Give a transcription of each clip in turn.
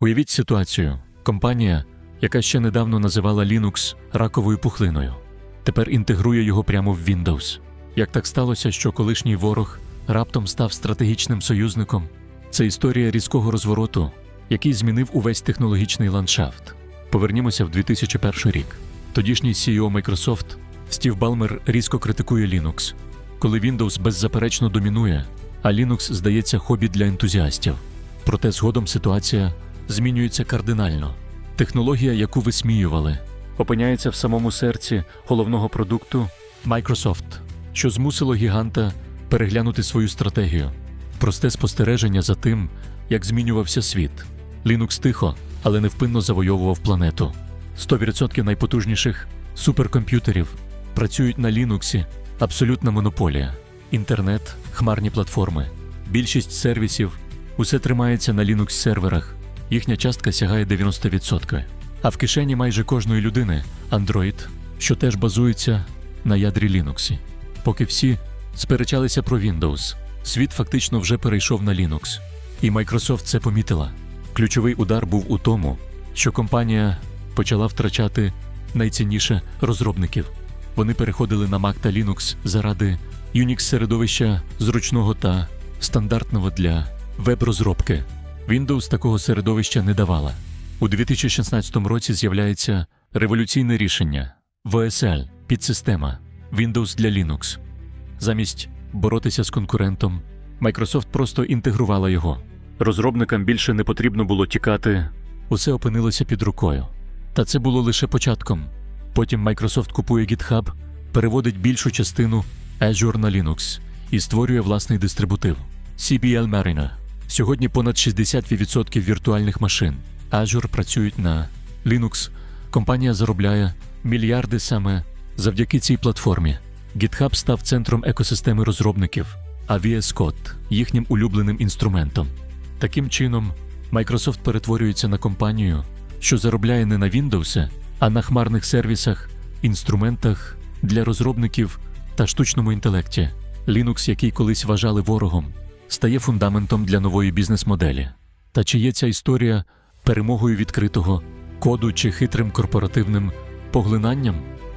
Уявіть ситуацію: компанія, яка ще недавно називала Linux раковою пухлиною, тепер інтегрує його прямо в Windows. Як так сталося, що колишній ворог раптом став стратегічним союзником? Це історія різкого розвороту, який змінив увесь технологічний ландшафт. Повернімося в 2001 рік. Тодішній CEO Microsoft Стів Балмер різко критикує Linux, коли Windows беззаперечно домінує, а Linux здається хобі для ентузіастів. Проте згодом ситуація змінюється кардинально. Технологія, яку висміювали, опиняється в самому серці головного продукту Microsoft, що змусило гіганта переглянути свою стратегію. Просте спостереження за тим, як змінювався світ. Linux тихо, але невпинно завойовував планету. 100% найпотужніших суперкомп'ютерів працюють на Linux, абсолютна монополія. Інтернет, хмарні платформи, більшість сервісів усе тримається на Linux серверах. Їхня частка сягає 90%. А в кишені майже кожної людини Android, що теж базується на ядрі Linux. Поки всі сперечалися про Windows, світ фактично вже перейшов на Linux. І Microsoft це помітила. Ключовий удар був у тому, що компанія почала втрачати найцінніше розробників. Вони переходили на Mac та Linux заради Unix середовища зручного та стандартного для веб-розробки. Windows такого середовища не давала. У 2016 році з'являється революційне рішення VSL підсистема Windows для Linux. Замість боротися з конкурентом, Microsoft просто інтегрувала його. Розробникам більше не потрібно було тікати, усе опинилося під рукою. Та це було лише початком. Потім Microsoft купує GitHub, переводить більшу частину Azure на Linux і створює власний дистрибутив CBL Mariner. Сьогодні понад 60% віртуальних машин Azure працюють на Linux. Компанія заробляє мільярди саме завдяки цій платформі. GitHub став центром екосистеми розробників, а VS Code – їхнім улюбленим інструментом. Таким чином, Microsoft перетворюється на компанію, що заробляє не на Windows, а на хмарних сервісах, інструментах для розробників та штучному інтелекті. Linux, який колись вважали ворогом, стає фундаментом для нової бізнес-моделі. Та чи є ця історія перемогою відкритого коду чи хитрим корпоративним поглинанням?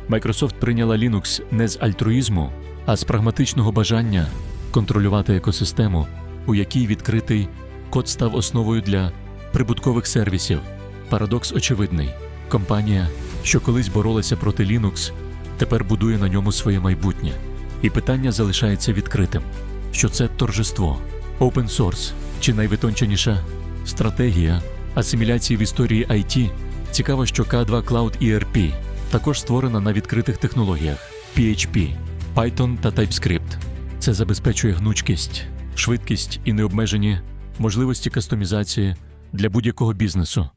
Microsoft прийняла Linux не з альтруїзму, а з прагматичного бажання контролювати екосистему, у якій відкритий код став основою для прибуткових сервісів. Парадокс очевидний: компанія, що колись боролася проти Linux, тепер будує на ньому своє майбутнє. І питання залишається відкритим: що це торжество, open source чи найвитонченіша стратегія асиміляції в історії IT. Цікаво, що K2 Cloud ERP також створена на відкритих технологіях PHP, Python та TypeScript. Це забезпечує гнучкість, швидкість і необмежені можливості кастомізації для будь-якого бізнесу.